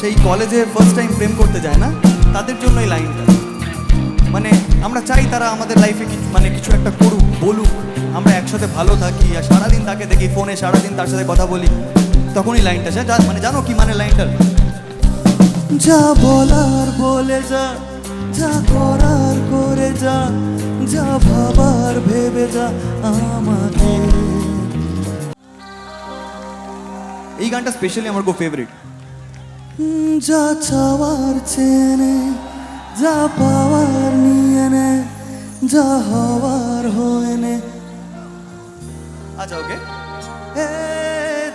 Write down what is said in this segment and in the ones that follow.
সেই কলেজে first time প্রেম করতে যায় না? তাদের জন্য এই লাইনটা। মানে আমরা চাই তারা আমাদের লাইফে মানে কিছু একটা করুক, বলুক। আমরা একসাথে ভালো থাকি আর সারাদিন তাকে দেখি ফোনে সারাদিন তার সাথে কথা বলি। তখনই লাইনটা সে মানে জানো কি মানে লাইনটার যা বলার বলে যা যা করার করে যা যা ভাবার ভেবে যা আমাকে। এই গানটা স্পেশালি আমার খুব ফেভারিট যা চাওয়ার চেনে, যা পাওয়ার নিয়ে নে, যা হওয়ার হয়ে নে। আচ্ছা ওকে। এ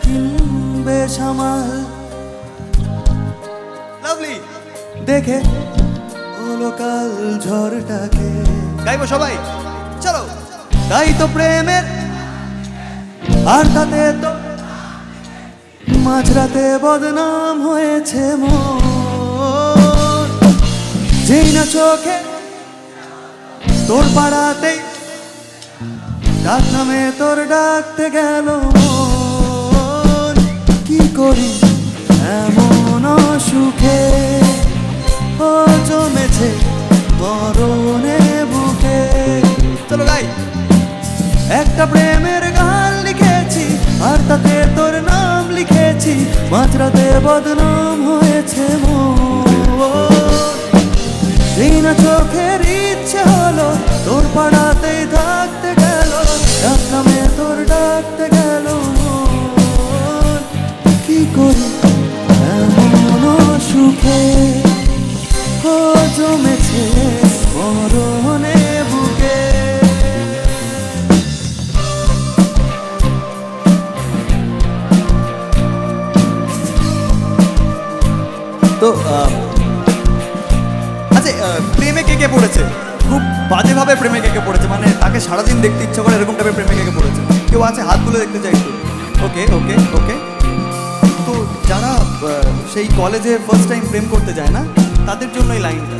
দিন বেসামাল লাভলি, দেখে হলো কাল ঝড়টাকে। গাইবো সবাই? চলো। তাই তো প্রেমের আর তাতে তো মাঝরাতে বদনাম হয়েছে মন। যেই না চোখে তোর পাড়াতেই ডাক নামে তোর ডাকতে গেল কি করি এমন সুখে ও জমেছে মরণে বুকে। চলো গাই, একটা প্রেমের গান আর তাতে তোর নাম লিখেছি মাঝরাতে বদনাম হয়েছে। তো আচ্ছা প্রেমে কে কে পড়েছে? খুব বাজেভাবে প্রেমে কে কে পড়েছে মানে তাকে সারাদিন দেখতে ইচ্ছা করে এরকম টাইপের প্রেমে কে কে পড়েছে। কেউ আছে, হাত তুলে দেখতে চাই একটু। ওকে ওকে ওকে তো যারা সেই কলেজে ফার্স্ট টাইম প্রেম করতে যায় না, তাদের জন্য এই লাইনটা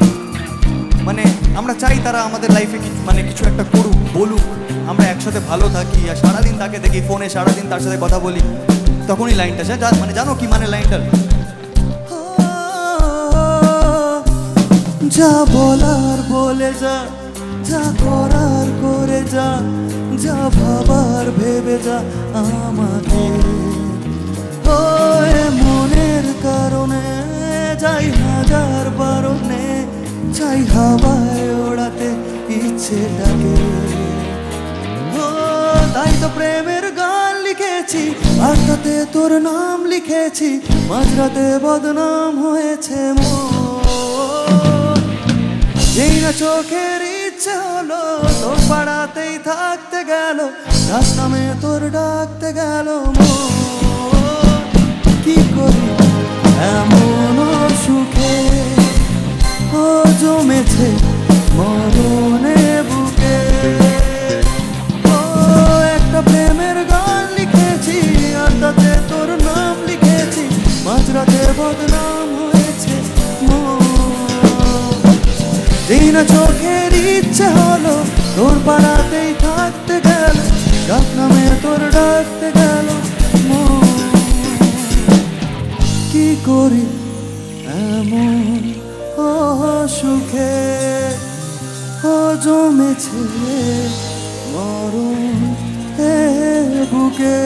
মানে আমরা চাই তারা আমাদের লাইফে মানে কিছু একটা করুক, বলুক। আমরা একসাথে ভালো থাকি, আর সারাদিন তাকে দেখি ফোনে সারাদিন তার সাথে কথা বলি। তখনই লাইনটা সে মানে জানো কি মানে লাইনটার যা বলার বলে যা যা করার করে যা যা ভাবার ভেবে যা আমাকে। ওই মনের কারণে যাই হাজার বারণে চাই হাওয়ায় ওড়াতে ইচ্ছেটাকে। ও, তাই তো প্রেমের গান লিখেছি আর তাতে তোর নাম লিখেছি, মাঝরাতে বদনাম হয়েছে। না চোখের ইচ্ছে হলো তোর পাড়াতেই থাকতে গেল, রাস্তামে তোর ডাকতে গেল মো কি করি? এমন যেই না চোখের ইচ্ছে হলো, তোর পাড়াতেই থাকতে গেল ডাক নামে তোর ডাকতে গেল। কি করি এমন? সুখে। ও জমেছে মরণ বুকে।